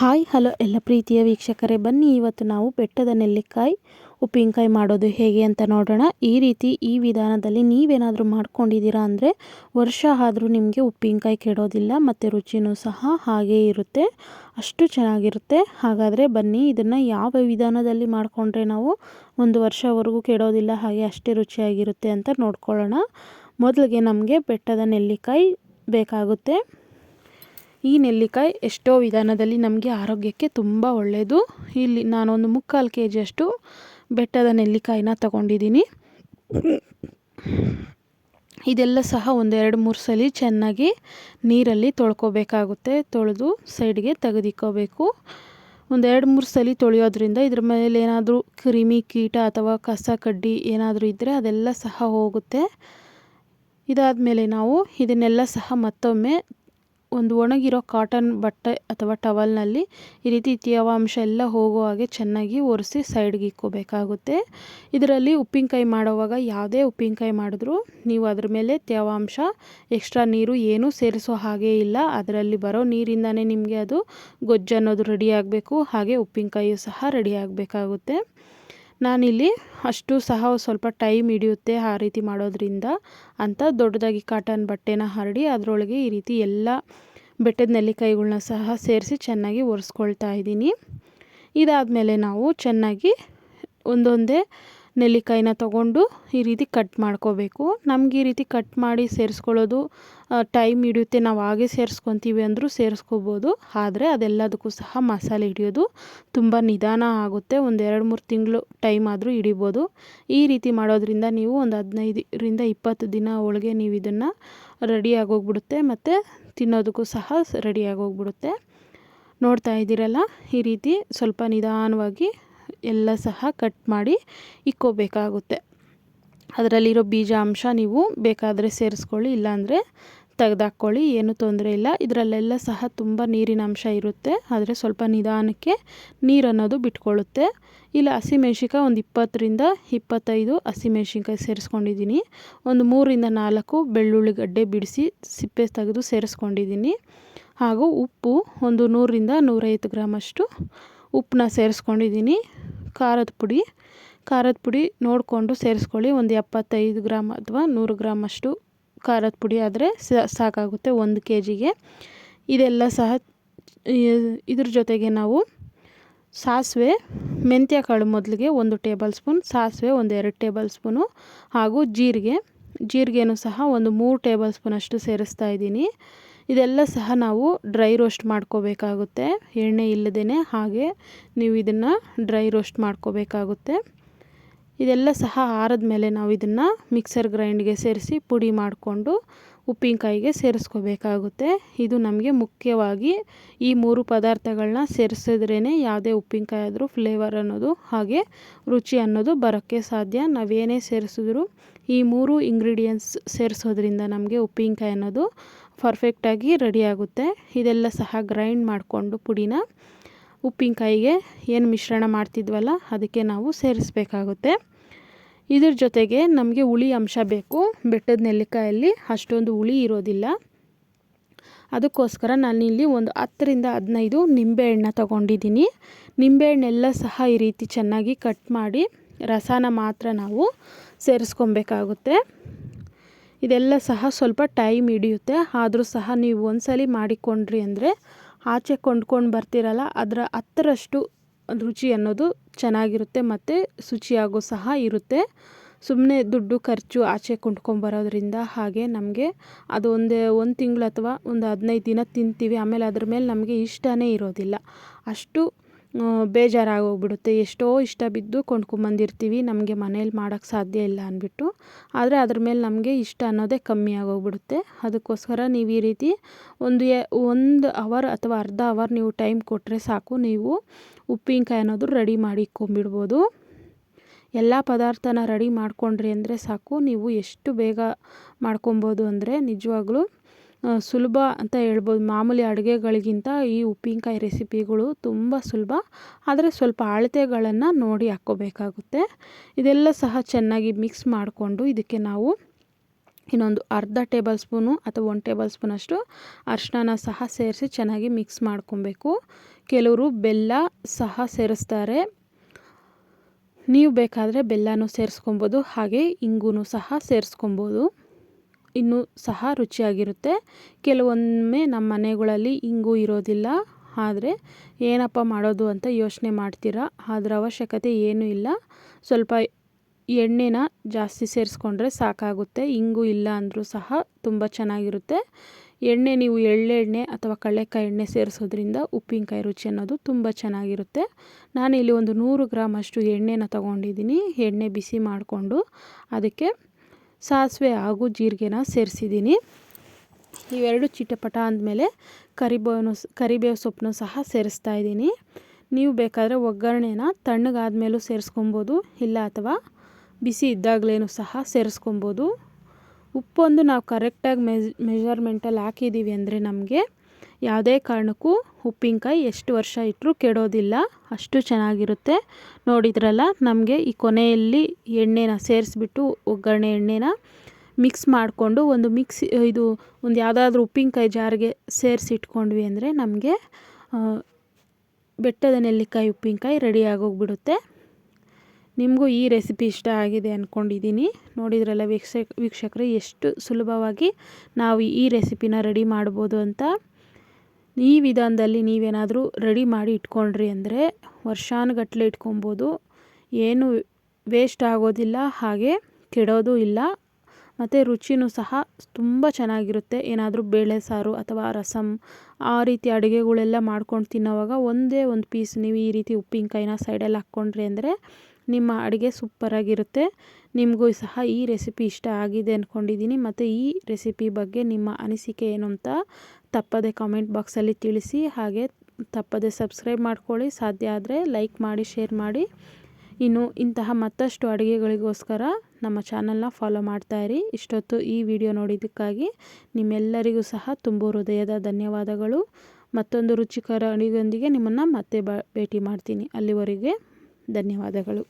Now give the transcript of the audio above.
Hi, hello ಎಲ್ಲ ಪ್ರೀತಿಯ ವೀಕ್ಷಕರೇ, ಬನ್ನಿ ಇವತ್ತು ನಾವು ಬೆಟ್ಟದ ನೆಲ್ಲಿಕಾಯಿ ಉಪ್ಪಿನಕಾಯಿ ಮಾಡೋದು ಹೇಗೆ ಅಂತ ನೋಡೋಣ. ಈ ರೀತಿ ಈ ವಿಧಾನದಲ್ಲಿ ನೀವೇನಾದರೂ ಮಾಡ್ಕೊಂಡಿದ್ದೀರಾ ಅಂದರೆ ವರ್ಷ ಆದರೂ ನಿಮಗೆ ಉಪ್ಪಿನಕಾಯಿ ಕೆಡೋದಿಲ್ಲ, ಮತ್ತು ರುಚಿನೂ ಸಹ ಹಾಗೇ ಇರುತ್ತೆ, ಅಷ್ಟು ಚೆನ್ನಾಗಿರುತ್ತೆ. ಹಾಗಾದರೆ ಬನ್ನಿ, ಇದನ್ನು ಯಾವ ವಿಧಾನದಲ್ಲಿ ಮಾಡಿಕೊಂಡ್ರೆ ನಾವು ಒಂದು ವರ್ಷವರೆಗೂ ಕೆಡೋದಿಲ್ಲ, ಹಾಗೆ ಅಷ್ಟೇ ರುಚಿಯಾಗಿರುತ್ತೆ ಅಂತ ನೋಡ್ಕೊಳ್ಳೋಣ. ಮೊದಲಿಗೆ ನಮಗೆ ಬೆಟ್ಟದ ನೆಲ್ಲಿಕಾಯಿ ಬೇಕಾಗುತ್ತೆ. ಈ ನೆಲ್ಲಿಕಾಯಿ ಎಷ್ಟೋ ವಿಧಾನದಲ್ಲಿ ನಮಗೆ ಆರೋಗ್ಯಕ್ಕೆ ತುಂಬ ಒಳ್ಳೆಯದು ಇಲ್ಲಿ ನಾನೊಂದು ಮುಕ್ಕಾಲು ಕೆ ಜಿಯಷ್ಟು ಬೆಟ್ಟದ ನೆಲ್ಲಿಕಾಯಿನ ತಗೊಂಡಿದ್ದೀನಿ. ಇದೆಲ್ಲ ಸಹ ಒಂದೆರಡು ಮೂರು ಸಲ ಚೆನ್ನಾಗಿ ನೀರಲ್ಲಿ ತೊಳ್ಕೊಬೇಕಾಗುತ್ತೆ. ತೊಳೆದು ಸೈಡ್ಗೆ ತೆಗೆದಿಕ್ಕೋಬೇಕು. ಒಂದೆರಡು ಮೂರು ಸಲ ತೊಳೆಯೋದ್ರಿಂದ ಇದ್ರ ಮೇಲೆ ಏನಾದರೂ ಕ್ರಿಮಿ ಕೀಟ ಅಥವಾ ಕಸ ಕಡ್ಡಿ ಏನಾದರೂ ಇದ್ದರೆ ಅದೆಲ್ಲ ಸಹ ಹೋಗುತ್ತೆ. ಇದಾದ ಮೇಲೆ ನಾವು ಇದನ್ನೆಲ್ಲ ಸಹ ಮತ್ತೊಮ್ಮೆ ಒಂದು ಒಣಗಿರೋ ಕಾಟನ್ ಬಟ್ಟೆ ಅಥವಾ ಟವಲ್ನಲ್ಲಿ ಈ ರೀತಿ ತೇವಾಂಶ ಎಲ್ಲ ಹೋಗೋ ಹಾಗೆ ಚೆನ್ನಾಗಿ ಒರೆಸಿ ಸೈಡ್ಗೆ ಇಕ್ಕೋಬೇಕಾಗುತ್ತೆ. ಇದರಲ್ಲಿ ಉಪ್ಪಿನಕಾಯಿ ಮಾಡೋವಾಗ ಯಾವುದೇ ಉಪ್ಪಿನಕಾಯಿ ಮಾಡಿದ್ರೂ ನೀವು ಅದ್ರ ಮೇಲೆ ತೇವಾಂಶ ಎಕ್ಸ್ಟ್ರಾ ನೀರು ಏನೂ ಸೇರಿಸೋ ಹಾಗೇ ಇಲ್ಲ. ಅದರಲ್ಲಿ ಬರೋ ನೀರಿಂದನೇ ನಿಮಗೆ ಅದು ಗೊಜ್ಜು ಅನ್ನೋದು ರೆಡಿ ಆಗಬೇಕು. ಹಾಗೆ ಉಪ್ಪಿನಕಾಯಿಯು ಸಹ ರೆಡಿ ಆಗಬೇಕಾಗುತ್ತೆ. ನಾನಿಲ್ಲಿ ಅಷ್ಟು ಸಹ ಸ್ವಲ್ಪ ಟೈಮ್ ಹಿಡಿಯುತ್ತೆ ಆ ರೀತಿ ಮಾಡೋದ್ರಿಂದ ಅಂತ ದೊಡ್ಡದಾಗಿ ಕಾಟನ್ ಬಟ್ಟೆನ ಹರಡಿ ಅದರೊಳಗೆ ಈ ರೀತಿ ಎಲ್ಲ ಬೆಟ್ಟದ ನೆಲ್ಲಿಕಾಯಿಗಳನ್ನ ಸಹ ಸೇರಿಸಿ ಚೆನ್ನಾಗಿ ಒರೆಸ್ಕೊಳ್ತಾ ಇದ್ದೀನಿ. ಇದಾದಮೇಲೆ ನಾವು ಚೆನ್ನಾಗಿ ಒಂದೊಂದೇ ನೆಲ್ಲಿಕಾಯಿನ ತೊಗೊಂಡು ಈ ರೀತಿ ಕಟ್ ಮಾಡ್ಕೋಬೇಕು. ನಮ್ಗೆ ಈ ರೀತಿ ಕಟ್ ಮಾಡಿ ಸೇರಿಸ್ಕೊಳ್ಳೋದು ಟೈಮ್ ಹಿಡಿಯುತ್ತೆ. ನಾವು ಹಾಗೆ ಸೇರಿಸ್ಕೊತೀವಿ ಅಂದರೂ ಸೇರಿಸ್ಕೋಬೋದು. ಆದರೆ ಅದೆಲ್ಲದಕ್ಕೂ ಸಹ ಮಸಾಲೆ ಹಿಡಿಯೋದು ತುಂಬ ನಿಧಾನ ಆಗುತ್ತೆ. ಒಂದು ಎರಡು ಮೂರು ತಿಂಗಳು ಟೈಮ್ ಆದರೂ ಹಿಡಿಬೋದು. ಈ ರೀತಿ ಮಾಡೋದ್ರಿಂದ ನೀವು ಒಂದು ಹದಿನೈದರಿಂದ ಇಪ್ಪತ್ತು ದಿನ ಒಳಗೆ ನೀವು ಇದನ್ನು ರೆಡಿ ಆಗೋಗ್ಬಿಡುತ್ತೆ ಮತ್ತು ತಿನ್ನೋದಕ್ಕೂ ಸಹ ರೆಡಿ ಆಗೋಗ್ಬಿಡುತ್ತೆ. ನೋಡ್ತಾ ಇದ್ದೀರಲ್ಲ, ಈ ರೀತಿ ಸ್ವಲ್ಪ ನಿಧಾನವಾಗಿ ಎಲ್ಲ ಸಹ ಕಟ್ ಮಾಡಿ ಇಕ್ಕೋಬೇಕಾಗುತ್ತೆ. ಅದರಲ್ಲಿರೋ ಬೀಜ ಅಂಶ ನೀವು ಬೇಕಾದರೆ ಸೇರಿಸ್ಕೊಳ್ಳಿ, ಇಲ್ಲಾಂದರೆ ತೆಗೆದಾಕ್ಕೊಳ್ಳಿ, ಏನೂ ತೊಂದರೆ ಇಲ್ಲ. ಇದರಲ್ಲೆಲ್ಲ ಸಹ ತುಂಬ ನೀರಿನ ಅಂಶ ಇರುತ್ತೆ. ಆದರೆ ಸ್ವಲ್ಪ ನಿಧಾನಕ್ಕೆ ನೀರು ಅನ್ನೋದು ಬಿಟ್ಕೊಳ್ಳುತ್ತೆ. ಇಲ್ಲ ಹಸಿಮೆಣ್ಸಿನ್ಕಾಯಿ ಒಂದು ಇಪ್ಪತ್ತರಿಂದ ಇಪ್ಪತ್ತೈದು ಹಸಿಮೆಣ್ಸಿನ್ಕಾಯಿ ಸೇರಿಸ್ಕೊಂಡಿದ್ದೀನಿ. ಒಂದು ಮೂರಿಂದ ನಾಲ್ಕು ಬೆಳ್ಳುಳ್ಳಿ ಗಡ್ಡೆ ಬಿಡಿಸಿ ಸಿಪ್ಪೆ ತೆಗೆದು ಸೇರಿಸ್ಕೊಂಡಿದ್ದೀನಿ. ಹಾಗೂ ಉಪ್ಪು ಒಂದು ನೂರರಿಂದ ನೂರೈವತ್ತು ಗ್ರಾಮಷ್ಟು ಉಪ್ಪನ್ನ ಸೇರಿಸ್ಕೊಂಡಿದ್ದೀನಿ, ಖಾರದ ಪುಡಿ. ಖಾರದ ಪುಡಿ ನೋಡಿಕೊಂಡು ಸೇರಿಸ್ಕೊಳ್ಳಿ. ಒಂದು ಎಪ್ಪತ್ತೈದು ಗ್ರಾಮ್ ಅಥವಾ ನೂರು ಗ್ರಾಮಷ್ಟು ಖಾರದ ಪುಡಿ ಆದರೆ ಸಾಕಾಗುತ್ತೆ ಒಂದು ಕೆ ಜಿಗೆ ಇದೆಲ್ಲ ಸಹ, ಇದ್ರ ಜೊತೆಗೆ ನಾವು ಸಾಸಿವೆ ಮೆಂತ್ಯ ಕಾಳು ಮೊದಲಿಗೆ ಒಂದು ಟೇಬಲ್ ಸ್ಪೂನ್, ಸಾಸಿವೆ ಒಂದು ಎರಡು ಟೇಬಲ್ ಸ್ಪೂನು ಹಾಗೂ ಜೀರಿಗೆ. ಜೀರಿಗೆನೂ ಸಹ ಒಂದು ಮೂರು ಟೇಬಲ್ ಸ್ಪೂನಷ್ಟು ಸೇರಿಸ್ತಾ ಇದ್ದೀನಿ. ಇದೆಲ್ಲ ಸಹ ನಾವು ಡ್ರೈ ರೋಸ್ಟ್ ಮಾಡ್ಕೋಬೇಕಾಗುತ್ತೆ. ಎಣ್ಣೆ ಇಲ್ಲದೇ ಹಾಗೆ ನೀವು ಇದನ್ನು ಡ್ರೈ ರೋಸ್ಟ್ ಮಾಡ್ಕೋಬೇಕಾಗುತ್ತೆ. ಇದೆಲ್ಲ ಸಹ ಆರದ ಮೇಲೆ ನಾವು ಇದನ್ನು ಮಿಕ್ಸರ್ ಗ್ರೈಂಡ್ಗೆ ಸೇರಿಸಿ ಪುಡಿ ಮಾಡಿಕೊಂಡು ಉಪ್ಪಿನಕಾಯಿಗೆ ಸೇರಿಸ್ಕೋಬೇಕಾಗುತ್ತೆ. ಇದು ನಮಗೆ ಮುಖ್ಯವಾಗಿ ಈ ಮೂರು ಪದಾರ್ಥಗಳನ್ನ ಸೇರಿಸಿದ್ರೇ ಯಾವುದೇ ಉಪ್ಪಿನಕಾಯಿ ಆದರೂ ಫ್ಲೇವರ್ ಅನ್ನೋದು ಹಾಗೆ ರುಚಿ ಅನ್ನೋದು ಬರೋಕ್ಕೆ ಸಾಧ್ಯ. ನಾವೇನೇ ಸೇರಿಸಿದ್ರು ಈ ಮೂರು ಇಂಗ್ರೀಡಿಯೆಂಟ್ಸ್ ಸೇರಿಸೋದ್ರಿಂದ ನಮಗೆ ಉಪ್ಪಿನಕಾಯಿ ಅನ್ನೋದು ಪರ್ಫೆಕ್ಟಾಗಿ ರೆಡಿ ಆಗುತ್ತೆ. ಇದೆಲ್ಲ ಸಹ ಗ್ರೈಂಡ್ ಮಾಡಿಕೊಂಡು ಪುಡಿನ ಉಪ್ಪಿನಕಾಯಿಗೆ ಏನು ಮಿಶ್ರಣ ಮಾಡ್ತಿದ್ವಲ್ಲ ಅದಕ್ಕೆ ನಾವು ಸೇರಿಸ್ಬೇಕಾಗುತ್ತೆ. ಇದ್ರ ಜೊತೆಗೆ ನಮಗೆ ಹುಳಿ ಅಂಶ ಬೇಕು. ಬೆಟ್ಟದ ನೆಲ್ಲಿಕಾಯಲ್ಲಿ ಅಷ್ಟೊಂದು ಹುಳಿ ಇರೋದಿಲ್ಲ. ಅದಕ್ಕೋಸ್ಕರ ನಾನಿಲ್ಲಿ ಒಂದು ಹತ್ತರಿಂದ ಹದಿನೈದು ನಿಂಬೆಹಣ್ಣ ತೊಗೊಂಡಿದ್ದೀನಿ. ನಿಂಬೆಹಣ್ಣೆಲ್ಲ ಸಹ ಈ ರೀತಿ ಚೆನ್ನಾಗಿ ಕಟ್ ಮಾಡಿ ರಸನ ಮಾತ್ರ ನಾವು ಸೇರಿಸ್ಕೊಬೇಕಾಗುತ್ತೆ. ಇದೆಲ್ಲ ಸಹ ಸ್ವಲ್ಪ ಟೈಮ್ ಹಿಡಿಯುತ್ತೆ. ಆದರೂ ಸಹ ನೀವು ಒಂದ್ಸಲ ಮಾಡಿಕೊಂಡ್ರಿ ಅಂದರೆ ಆಚೆ ಕೊಂಡ್ಕೊಂಡು ಬರ್ತಿರಲ್ಲ, ಅದರ ಹತ್ತರಷ್ಟು ರುಚಿ ಅನ್ನೋದು ಚೆನ್ನಾಗಿರುತ್ತೆ ಮತ್ತು ಶುಚಿಯಾಗೂ ಸಹ ಇರುತ್ತೆ. ಸುಮ್ಮನೆ ದುಡ್ಡು ಖರ್ಚು ಆಚೆ ಕೊಂಡ್ಕೊಂಬರೋದ್ರಿಂದ ಹಾಗೆ ನಮಗೆ ಅದು ಒಂದೇ ಒಂದು ತಿಂಗಳು ಅಥವಾ ಒಂದು ಹದಿನೈದು ದಿನ ತಿಂತೀವಿ, ಆಮೇಲೆ ಅದ್ರ ಮೇಲೆ ನಮಗೆ ಇಷ್ಟನೇ ಇರೋದಿಲ್ಲ. ಅಷ್ಟು ಬೇಜಾರಾಗೋಗ್ಬಿಡುತ್ತೆ. ಎಷ್ಟೋ ಇಷ್ಟ ಬಿದ್ದು ಕೊಂಡ್ಕೊಂಬಂದಿರ್ತೀವಿ, ನಮಗೆ ಮನೇಲಿ ಮಾಡೋಕ್ಕೆ ಸಾಧ್ಯ ಇಲ್ಲ ಅಂದ್ಬಿಟ್ಟು. ಆದರೆ ಅದ್ರ ಮೇಲೆ ನಮಗೆ ಇಷ್ಟ ಅನ್ನೋದೇ ಕಮ್ಮಿ ಆಗೋಗ್ಬಿಡುತ್ತೆ. ಅದಕ್ಕೋಸ್ಕರ ನೀವು ಈ ರೀತಿ ಒಂದು ಒಂದು ಅವರ್ ಅಥವಾ ಅರ್ಧ ಅವರ್ ನೀವು ಟೈಮ್ ಕೊಟ್ಟರೆ ಸಾಕು. ನೀವು ಉಪ್ಪಿನಕಾಯಿ ಅನ್ನೋದು ರೆಡಿ ಮಾಡಿ ಇಕ್ಕೊಂಬಿಡ್ಬೋದು ಎಲ್ಲ ಪದಾರ್ಥನ ರೆಡಿ ಮಾಡಿಕೊಂಡ್ರಿ ಅಂದರೆ ಸಾಕು. ನೀವು ಎಷ್ಟು ಬೇಗ ಮಾಡ್ಕೊಬೋದು ಅಂದರೆ ನಿಜವಾಗ್ಲೂ ಸುಲಭ ಅಂತ ಹೇಳ್ಬೋದು. ಮಾಮೂಲಿ ಅಡುಗೆಗಳಿಗಿಂತ ಈ ಉಪ್ಪಿನಕಾಯಿ ರೆಸಿಪಿಗಳು ತುಂಬ ಸುಲಭ. ಆದರೆ ಸ್ವಲ್ಪ ಅಳತೆಗಳನ್ನು ನೋಡಿ ಹಾಕ್ಕೋಬೇಕಾಗುತ್ತೆ. ಇದೆಲ್ಲ ಸಹ ಚೆನ್ನಾಗಿ ಮಿಕ್ಸ್ ಮಾಡಿಕೊಂಡು ಇದಕ್ಕೆ ನಾವು ಇನ್ನೊಂದು ಅರ್ಧ ಟೇಬಲ್ ಸ್ಪೂನು ಅಥವಾ ಒಂದು ಟೇಬಲ್ ಸ್ಪೂನಷ್ಟು ಅರಿಶಿನ ಸಹ ಸೇರಿಸಿ ಚೆನ್ನಾಗಿ ಮಿಕ್ಸ್ ಮಾಡ್ಕೊಬೇಕು. ಕೆಲವರು ಬೆಲ್ಲ ಸಹ ಸೇರಿಸ್ತಾರೆ. ನೀವು ಬೇಕಾದರೆ ಬೆಲ್ಲನೂ ಸೇರಿಸ್ಕೊಬೋದು, ಹಾಗೆ ಇಂಗು ಸಹ ಸೇರಿಸ್ಕೊಬೋದು. ಇನ್ನೂ ಸಹ ರುಚಿಯಾಗಿರುತ್ತೆ. ಕೆಲವೊಮ್ಮೆ ನಮ್ಮ ಮನೆಗಳಲ್ಲಿ ಇಂಗು ಇರೋದಿಲ್ಲ. ಆದರೆ ಏನಪ್ಪ ಮಾಡೋದು ಅಂತ ಯೋಚನೆ ಮಾಡ್ತೀರಾ? ಅದರ ಅವಶ್ಯಕತೆ ಏನೂ ಇಲ್ಲ. ಸ್ವಲ್ಪ ಎಣ್ಣೆನ ಜಾಸ್ತಿ ಸೇರಿಸ್ಕೊಂಡ್ರೆ ಸಾಕಾಗುತ್ತೆ. ಇಂಗು ಇಲ್ಲ ಅಂದರೂ ಸಹ ತುಂಬ ಚೆನ್ನಾಗಿರುತ್ತೆ. ಎಣ್ಣೆ ನೀವು ಎಳ್ಳೆಣ್ಣೆ ಅಥವಾ ಕಡಲೆಕಾಯಿ ಎಣ್ಣೆ ಸೇರಿಸೋದ್ರಿಂದ ಉಪ್ಪಿನಕಾಯಿ ರುಚಿ ಅನ್ನೋದು ತುಂಬ ಚೆನ್ನಾಗಿರುತ್ತೆ. ನಾನಿಲ್ಲಿ ಒಂದು ನೂರು ಗ್ರಾಮ್ ಅಷ್ಟು ಎಣ್ಣೆನ ತಗೊಂಡಿದ್ದೀನಿ. ಎಣ್ಣೆ ಬಿಸಿ ಮಾಡಿಕೊಂಡು ಅದಕ್ಕೆ ಸಾಸಿವೆ ಹಾಗೂ ಜೀರಿಗೆನ ಸೇರಿಸಿದ್ದೀನಿ. ಇವೆರಡು ಚಿಟಪಟ ಅಂದಮೇಲೆ ಕರಿಬೇವನು ಕರಿಬೇವು ಸೊಪ್ಪನ್ನು ಸಹ ಸೇರಿಸ್ತಾ ಇದ್ದೀನಿ. ನೀವು ಬೇಕಾದರೆ ಒಗ್ಗರಣೆನ ತಣ್ಣಗಾದ್ಮೇಲೂ ಸೇರಿಸ್ಕೊಬೋದು, ಇಲ್ಲ ಅಥವಾ ಬಿಸಿ ಇದ್ದಾಗಲೇನು ಸಹ ಸೇರಿಸ್ಕೊಬೋದು. ಉಪ್ಪೊಂದು ನಾವು ಕರೆಕ್ಟಾಗಿ ಮೆಜ್ ಮೆಜರ್ಮೆಂಟಲ್ಲಿ ಹಾಕಿದ್ದೀವಿ ಅಂದರೆ ನಮಗೆ ಯಾವುದೇ ಕಾರಣಕ್ಕೂ ಉಪ್ಪಿನಕಾಯಿ ಎಷ್ಟು ವರ್ಷ ಇಟ್ಟರೂ ಕೆಡೋದಿಲ್ಲ, ಅಷ್ಟು ಚೆನ್ನಾಗಿರುತ್ತೆ. ನೋಡಿದ್ರಲ್ಲ, ನಮಗೆ ಈ ಕೊನೆಯಲ್ಲಿ ಎಣ್ಣೆನ ಸೇರಿಸ್ಬಿಟ್ಟು ಒಗ್ಗರಣೆ ಎಣ್ಣೆನ ಮಿಕ್ಸ್ ಮಾಡಿಕೊಂಡು ಒಂದು ಮಿಕ್ಸಿ, ಇದು ಒಂದು ಯಾವುದಾದ್ರೂ ಉಪ್ಪಿನಕಾಯಿ ಜಾರಿಗೆ ಸೇರಿಸಿ ಇಟ್ಕೊಂಡ್ವಿ ಅಂದರೆ ನಮಗೆ ಬೆಟ್ಟದ ನೆಲ್ಲಿಕಾಯಿ ಉಪ್ಪಿನಕಾಯಿ ರೆಡಿ ಆಗೋಗ್ಬಿಡುತ್ತೆ. ನಿಮಗೂ ಈ ರೆಸಿಪಿ ಇಷ್ಟ ಆಗಿದೆ ಅಂದ್ಕೊಂಡಿದ್ದೀನಿ ನೋಡಿದ್ರಲ್ಲ ವೀಕ್ಷಕ ವೀಕ್ಷಕರು, ಎಷ್ಟು ಸುಲಭವಾಗಿ ನಾವು ಈ ರೆಸಿಪಿನ ರೆಡಿ ಮಾಡ್ಬೋದು ಅಂತ. ಈ ವಿಧಾನದಲ್ಲಿ ನೀವೇನಾದರೂ ರೆಡಿ ಮಾಡಿ ಇಟ್ಕೊಂಡ್ರಿ ಅಂದರೆ ವರ್ಷಾನುಗಟ್ಟಲೆ ಇಟ್ಕೊಬೋದು. ಏನು ವೇಸ್ಟ್ ಆಗೋದಿಲ್ಲ, ಹಾಗೆ ಕೆಡೋದು ಇಲ್ಲ. ಮತ್ತು ರುಚಿನೂ ಸಹ ತುಂಬ ಚೆನ್ನಾಗಿರುತ್ತೆ. ಏನಾದರೂ ಬೇಳೆ ಸಾರು ಅಥವಾ ರಸಮ್ ಆ ರೀತಿ ಅಡುಗೆಗಳೆಲ್ಲ ಮಾಡ್ಕೊಂಡು ತಿನ್ನೋವಾಗ ಒಂದೇ ಒಂದು ಪೀಸ್ ನೀವು ಈ ರೀತಿ ಉಪ್ಪಿನಕಾಯಿನ ಸೈಡಲ್ಲಿ ಹಾಕ್ಕೊಂಡ್ರಿ ಅಂದರೆ ನಿಮ್ಮ ಅಡುಗೆ ಸೂಪರಾಗಿರುತ್ತೆ ನಿಮಗೂ ಸಹ ಈ ರೆಸಿಪಿ ಇಷ್ಟ ಆಗಿದೆ ಅಂದ್ಕೊಂಡಿದ್ದೀನಿ ಮತ್ತು ಈ ರೆಸಿಪಿ ಬಗ್ಗೆ ನಿಮ್ಮ ಅನಿಸಿಕೆ ಏನು ಅಂತ ತಪ್ಪದೆ ಕಾಮೆಂಟ್ ಬಾಕ್ಸಲ್ಲಿ ತಿಳಿಸಿ, ಹಾಗೆ ತಪ್ಪದೆ ಸಬ್ಸ್ಕ್ರೈಬ್ ಮಾಡ್ಕೊಳ್ಳಿ. ಸಾಧ್ಯ ಆದರೆ ಲೈಕ್ ಮಾಡಿ ಶೇರ್ ಮಾಡಿ. ಇನ್ನು ಇಂತಹ ಮತ್ತಷ್ಟು ಅಡುಗೆಗಳಿಗೋಸ್ಕರ ನಮ್ಮ ಚಾನಲ್ನ ಫಾಲೋ ಮಾಡ್ತಾಯಿರಿ ಇಷ್ಟೊತ್ತು ಈ ವಿಡಿಯೋ ನೋಡಿದ್ದಕ್ಕಾಗಿ ನಿಮ್ಮೆಲ್ಲರಿಗೂ ಸಹ ತುಂಬ ಹೃದಯದ ಧನ್ಯವಾದಗಳು. ಮತ್ತೊಂದು ರುಚಿಕರ ಅಡುಗೆಯೊಂದಿಗೆ ನಿಮ್ಮನ್ನು ಮತ್ತೆ ಭೇಟಿ ಮಾಡ್ತೀನಿ. ಅಲ್ಲಿವರೆಗೆ ಧನ್ಯವಾದಗಳು.